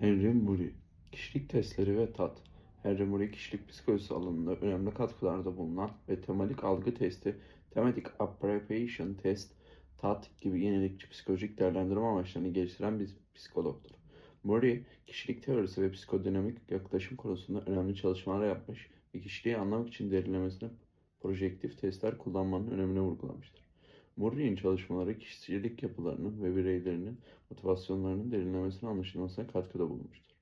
Henry Murray Kişilik testleri ve tat Henry Murray kişilik psikolojisi alanında önemli katkılarda bulunan ve tematik algı testi, thematic appropriation test, tat gibi yenilikçi psikolojik değerlendirme amaçlarını geliştiren bir psikologdur. Murray, kişilik teorisi ve psikodinamik yaklaşım konusunda önemli çalışmalar yapmış ve kişiliği anlamak için derinlemesine projektif testler kullanmanın önemini vurgulamıştır. Murray'in çalışmaları kişilik yapılarının ve bireylerinin motivasyonlarının derinlemesine anlaşılmasına katkıda bulunmuştur.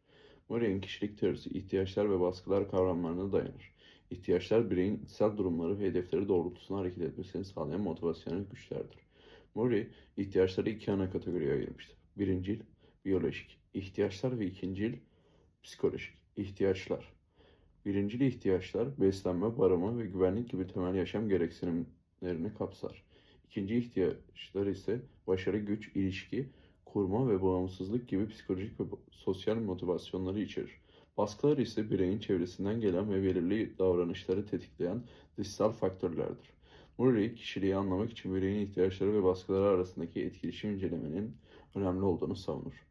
Murray'in kişilik teorisi ihtiyaçlar ve baskılar kavramlarına dayanır. İhtiyaçlar bireyin içsel durumları ve hedefleri doğrultusunda hareket etmesini sağlayan motivasyonel güçlerdir. Murray ihtiyaçları iki ana kategoriye ayırmıştır. Birincil, biyolojik ihtiyaçlar ve ikincil, psikolojik ihtiyaçlar. Birincil ihtiyaçlar beslenme, barınma ve güvenlik gibi temel yaşam gereksinimlerini kapsar. İkinci ihtiyaçlar ise başarı, güç, ilişki, kurma ve bağımsızlık gibi psikolojik ve sosyal motivasyonları içerir. Baskılar ise bireyin çevresinden gelen ve belirli davranışları tetikleyen dışsal faktörlerdir. Murray, kişiliği anlamak için bireyin ihtiyaçları ve baskıları arasındaki etkileşim incelemenin önemli olduğunu savunur.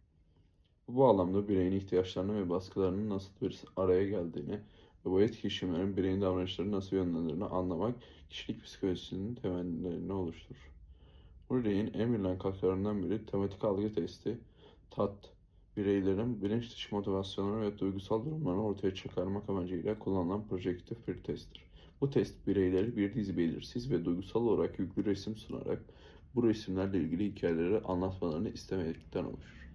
Bu bağlamda bireyin ihtiyaçlarını ve baskılarının nasıl bir araya geldiğini ve bu etkileşimlerin bireyin davranışlarını nasıl yönlendirdiğini anlamak kişilik psikolojisinin temellerini oluşturur. Murray'in en bilinen katkılarından biri tematik algı testi, TAT, bireylerin bilinç dışı motivasyonları ve duygusal durumlarını ortaya çıkarmak amacıyla kullanılan projektif bir testtir. Bu test bireyleri bir dizi belirsiz ve duygusal olarak yüklü resim sunarak bu resimlerle ilgili hikayeleri anlatmalarını istemekten oluşur.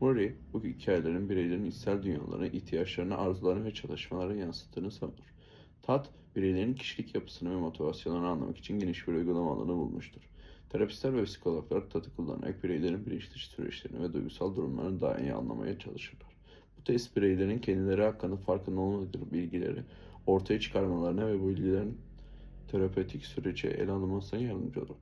Murray, bu hikayelerin bireylerin içsel dünyalarını, ihtiyaçlarını, arzularını ve çalışmalarını yansıttığını savunur. TAT, bireylerin kişilik yapısını ve motivasyonlarını anlamak için geniş bir uygulama alanı bulmuştur. Terapistler ve psikologlar TAT'ı kullanarak bireylerin bilinç dışı süreçlerini ve duygusal durumlarını daha iyi anlamaya çalışırlar. Bu test bireylerin kendileri hakkında farkında olmadıkları bilgileri ortaya çıkarmalarına ve bu bilgilerin terapötik sürece ele alınmasına yardımcı olur.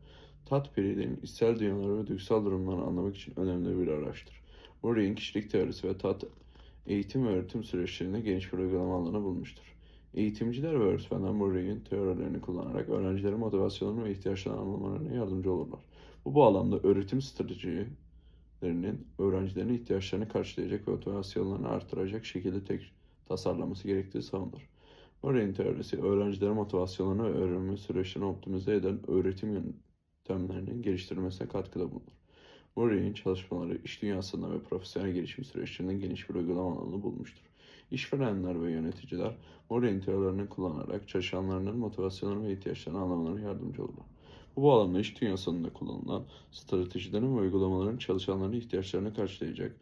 TAT bireylerin içsel dünyaları ve duygusal durumlarını anlamak için önemli bir araçtır. Murray'in kişilik teorisi ve TAT eğitim ve öğretim süreçlerinde geniş bir uygulama alanı bulmuştur. Eğitimciler ve öğretmenler Murray'in teorilerini kullanarak öğrencilerin motivasyonlarını ve ihtiyaçlarını anlamalarına yardımcı olurlar. Bu bağlamda öğretim stratejilerinin öğrencilerin ihtiyaçlarını karşılayacak ve motivasyonlarını artıracak şekilde tek tasarlaması gerektiği savunulur. Murray'in teorisi öğrencilerin motivasyonlarını ve öğrenme süreçlerini optimize eden öğretim yöntemlerinin geliştirilmesine katkıda bulunur. Murray'in çalışmaları iş dünyasında ve profesyonel gelişim süreçlerinde geniş bir uygulama alanı bulmuştur. İşverenler ve yöneticiler Murray'in teorilerini kullanarak çalışanlarının motivasyonlarını ve ihtiyaçlarını anlamalarına yardımcı olurlar. Bu bağlamda iş dünyasında kullanılan stratejilerin ve uygulamaların çalışanların ihtiyaçlarını karşılayacak